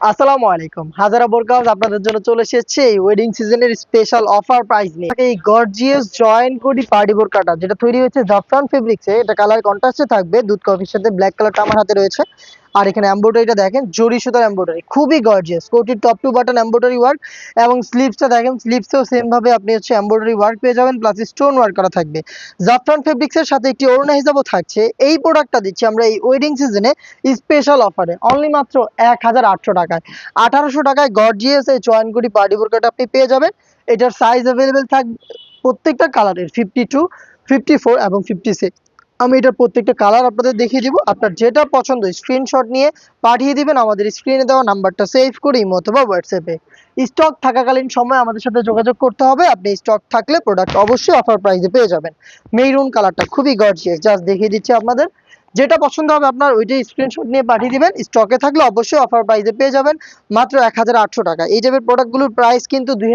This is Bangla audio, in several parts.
আসসালামু আলাইকুম। হাজারা বোরকাউস আপনাদের জন্য চলে এসেছে এই ওয়েডিং সিজনের স্পেশাল অফার প্রাইস নিয়ে। এই গর্জিয়াস জয়েন্ট কোডি পার্টি বোরকাটা যেটা তৈরি হয়েছে জাফরান ফেব্রিক্সে এটা কালার কন্ট্রাস্টে থাকবে, দুধ কফির সাথে ব্ল্যাক কালারটা আমার হাতে রয়েছে। আর এখানে এমব্রয়ডারিটা দেখেন, জরি সুতার এমব্রয়ডারি খুবই গর্জিয়াস কোটির top to button embroidery work এবং স্লিভসটা দেখেন স্লিভসেও সেম ভাবে আপনি হচ্ছে এমব্রয়ডারি ওয়ার্ক পেয়ে যাবেন প্লাস স্টোন ওয়ার্ক করা থাকবে। জাফরান ফেব্রিক্সের সাথে একটি অরুণা হিসাবও থাকছে। এই প্রোডাক্টটা দিচ্ছি আমরা এই ওয়েডিং সিজনে স্পেশাল অফারে অনলি মাত্র এক হাজার আটশো টাকায়। আঠারোশো টাকায় গর্জিয়াস এই চয়নগুড়ি পার্টি বোরকাটা আপনি পেয়ে যাবেন। এটার সাইজ অ্যাভেলেবেল থাকবে প্রত্যেকটা কালারের ফিফটি টু ফিফটি ফোর এবং ফিফটি সিক্স আমি এটার প্রত্যেকটা কালার আপনাদের দেখিয়ে দিব। আপনার যেটা পছন্দ স্ক্রিনশট নিয়ে পাঠিয়ে দিবেন। আমাদের স্ক্রিনে দেওয়া নাম্বারটা সেভ করে ইমো অথবা হোয়াটসঅ্যাপে স্টক থাকাকালীন সময় আমাদের সাথে যোগাযোগ করতে হবে। আপনি স্টক থাকলে প্রোডাক্ট অবশ্যই অফার প্রাইসে পেয়ে যাবেন। মেরুন কালারটা খুবই গর্জিয়াস জাস্ট দেখিয়ে দিচ্ছি আপনাদের। যেটা পছন্দ হবে আপনার, ওইটাই স্ক্রিনশট নিয়ে পাঠিয়ে দিবেন। স্টকে থাকলে অবশ্যই অফার প্রাইসে পেয়ে যাবেন। মাত্র এক হাজার আটশো টাকা। এই টাইপের প্রোডাক্টগুলোর প্রাইস কিন্তু দুই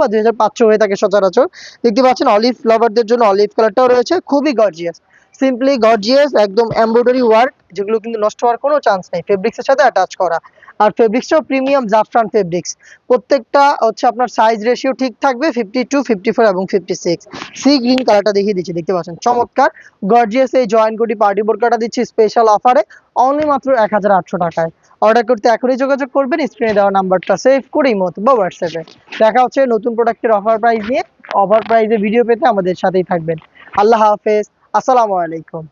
বা দুই হাজার পাঁচশো হয়ে থাকে সচরাচর। দেখতে পাচ্ছেন অলিভ ফ্লাভারদের জন্য অলিভ কালারটাও রয়েছে। খুবই গর্জিয়াস সিম্পলি গর্জিয়াস একদম এমব্রয়ডারি ওয়ার্ক যেগুলো কিন্তু নষ্ট হওয়ার কোনো চান্স নেই ফেব্রিক্সের সাথে অ্যাটাচ করা। আর ফেব্রিক্সটাও প্রিমিয়াম জাফরান ফেব্রিক্স প্রত্যেকটা হচ্ছে আপনার সাইজ রেশিও ঠিক থাকবে ফিফটি টু ফিফটি ফোর এবং ফিফটি সিক্স সি গ্রিন কালারটা দেখিয়ে দিচ্ছি, দেখতে পাচ্ছেন? চমৎকার। গর্জিয়াস এই জয়েন্ট কোটি পার্টি বোরকাটা দিচ্ছি স্পেশাল অফারে অনলি মাত্র এক হাজার আটশো টাকায়। অর্ডার করতে এখনই যোগাযোগ করবেন স্ক্রিনে দেওয়া নাম্বারটা সেভ করে মতো বা হোয়াটসঅ্যাপে দেখা হচ্ছে নতুন প্রোডাক্টের অফার প্রাইস নিয়ে। অফার প্রাইসে ভিডিও পেতে আমাদের সাথেই থাকবেন। আল্লাহ হাফেজ। আসসালামু আলাইকুম।